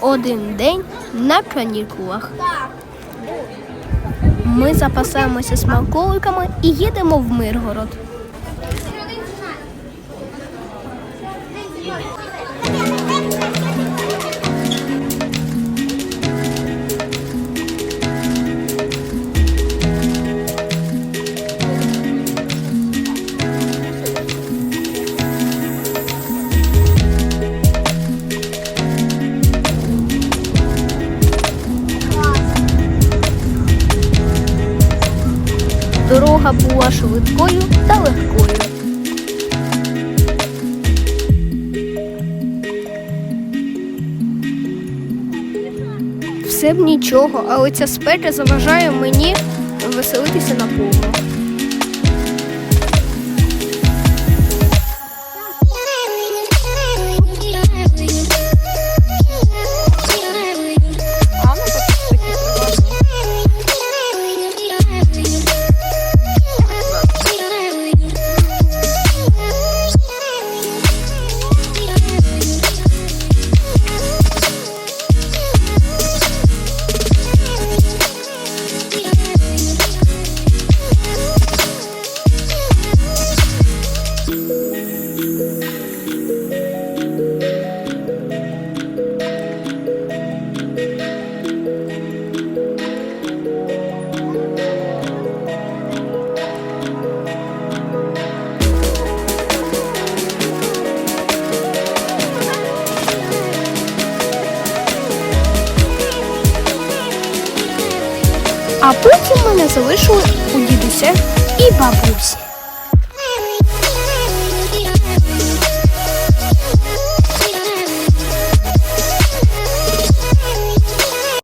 Один день на канікулах. Ми запасаємося смаколиками і їдемо в Миргород. Дорога була швидкою та легкою. Все б нічого, але ця спека заважає мені веселитися наповну. А потім мене залишили у дідуся і бабусі.